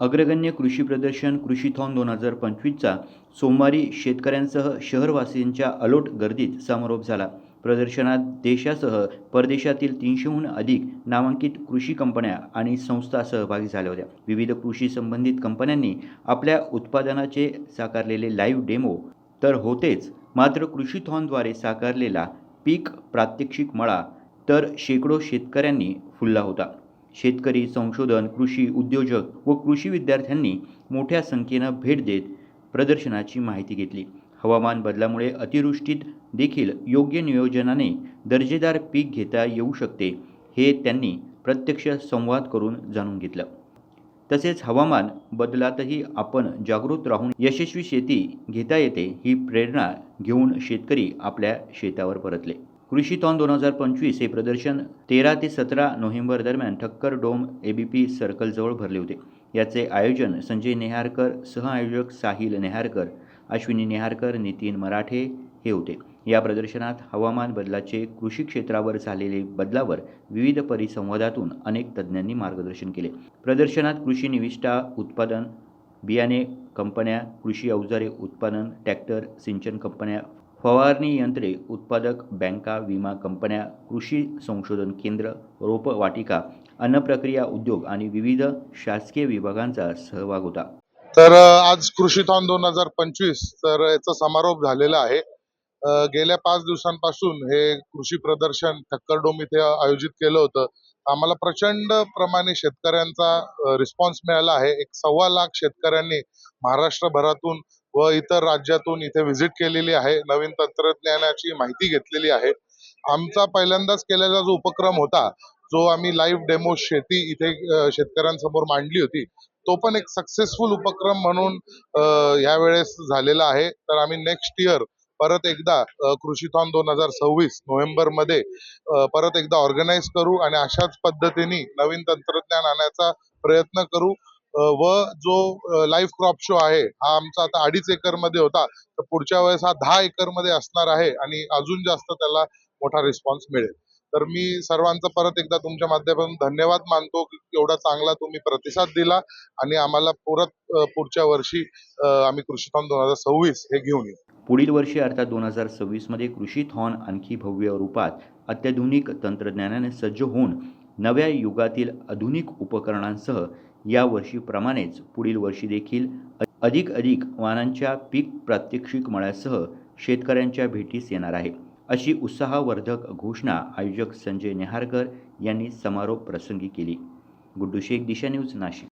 अग्रगण्य कृषी प्रदर्शन कृषीथॉन दोन हजार पंचवीसचा सोमवारी शेतकऱ्यांसह शहरवासियांच्या अलोट गर्दीत समारोप झाला. प्रदर्शनात देशासह परदेशातील तीनशेहून अधिक नामांकित कृषी कंपन्या आणि संस्था सहभागी झाल्या होत्या. विविध कृषी संबंधित कंपन्यांनी आपल्या उत्पादनाचे साकारलेले लाईव्ह डेमो तर होतेच मात्र कृषीथॉनद्वारे साकारलेला पीक प्रात्यक्षिक मळा तर शेकडो शेतकऱ्यांनी फुलला होता. शेतकरी संशोधन कृषी उद्योजक व कृषी विद्यार्थ्यांनी मोठ्या संख्येनं भेट देत प्रदर्शनाची माहिती घेतली. हवामान बदलामुळे अतिवृष्टीत देखील योग्य नियोजनाने दर्जेदार पीक घेता येऊ शकते हे त्यांनी प्रत्यक्ष संवाद करून जाणून घेतलं. तसेच हवामान बदलातही आपण जागृत राहून यशस्वी शेती घेता येते ही प्रेरणा घेऊन शेतकरी आपल्या शेतावर परतले. कृषीतॉन दोन हजार पंचवीस हे प्रदर्शन तेरा ते सतरा नोव्हेंबर दरम्यान Thakkar dome A B P सर्कलजवळ भरले होते. याचे आयोजन संजय नेहारकर सहआयोजक साहिल नेहारकर अश्विनी नेहारकर नितीन मराठे हे होते. या प्रदर्शनात हवामान बदलाचे कृषी क्षेत्रावर झालेले बदलावर विविध परिसंवादातून अनेक तज्ज्ञांनी मार्गदर्शन केले. प्रदर्शनात कृषी निविष्ठा उत्पादन बियाणे कंपन्या कृषी अवजारे उत्पादन ट्रॅक्टर सिंचन कंपन्या फवारणी यंत्रे उत्पादक बँका विमा कंपन्या कृषी संशोधन केंद्र रोपवाटिका अन्न अन्नप्रक्रिया उद्योग आणि विविध शासकीय विभागांचा सहभाग होता. तर आज कृषीथॉन दोन हजार पंचवीस तर याचा समारोप झालेला आहे. गेल्या पाच दिवसांपासून हे कृषी प्रदर्शन ठक्करडोम इथे आयोजित केलं होतं. आम्हाला प्रचंड प्रमाणे शेतकऱ्यांचा रिस्पॉन्स मिळाला आहे. एक सव्वा लाख शेतकऱ्यांनी महाराष्ट्रभरातून व इतर राज्यातून इथे व्हिजिट केलेली आहे. नवीन तंत्रज्ञानाची माहिती घेतलेली आहे. आमचा पहिल्यांदाच केलेला जो उपक्रम होता जो आम्ही लाईव्ह डेमो शेती इथे शेतकऱ्यांसमोर मांडली होती तो पण एक सक्सेसफुल उपक्रम म्हणून यावेळेस झालेला आहे. तर आम्ही नेक्स्ट इयर परत एकदा कृषीथॉन दोन हजार सव्वीस नोव्हेंबरमध्ये परत एकदा ऑर्गनाईज करू आणि अशाच पद्धतीने नवीन तंत्रज्ञान आणायचा प्रयत्न करू. व जो लाईव्ह क्रॉप शो आहे हा आमचा आता अडीच एकरमध्ये होता. तर पुढच्या वेळेस हा दहा एकरमध्ये असणार आहे आणि अजून जास्त त्याला मोठा रिस्पॉन्स मिळेल. तर मी सर्वांचं परत एकदा तुमच्या माध्यमातून धन्यवाद मानतो की एवढा चांगला तुम्ही प्रतिसाद दिला आणि आम्हाला परत पुढच्या वर्षी आम्ही आम्ही कृषीथॉन दोन हजार सव्वीस हे घेऊन येऊ. पुढील वर्षी अर्थात दोन हजार सव्वीसमध्ये कृषी थॉन आणखी भव्य रूपात अत्याधुनिक तंत्रज्ञानाने सज्ज होऊन नव्या युगातील आधुनिक उपकरणांसह या वर्षीप्रमाणेच पुढील वर्षी देखील अधिक अधिक वाहनांच्या पीक प्रात्यक्षिक मळ्यासह शेतकऱ्यांच्या भेटीस येणार आहे. अशी उत्साहवर्धक घोषणा आयोजक संजय नेहारकर यांनी समारोप प्रसंगी केली. गुड्डू शेख दिशा न्यूज नाशिक.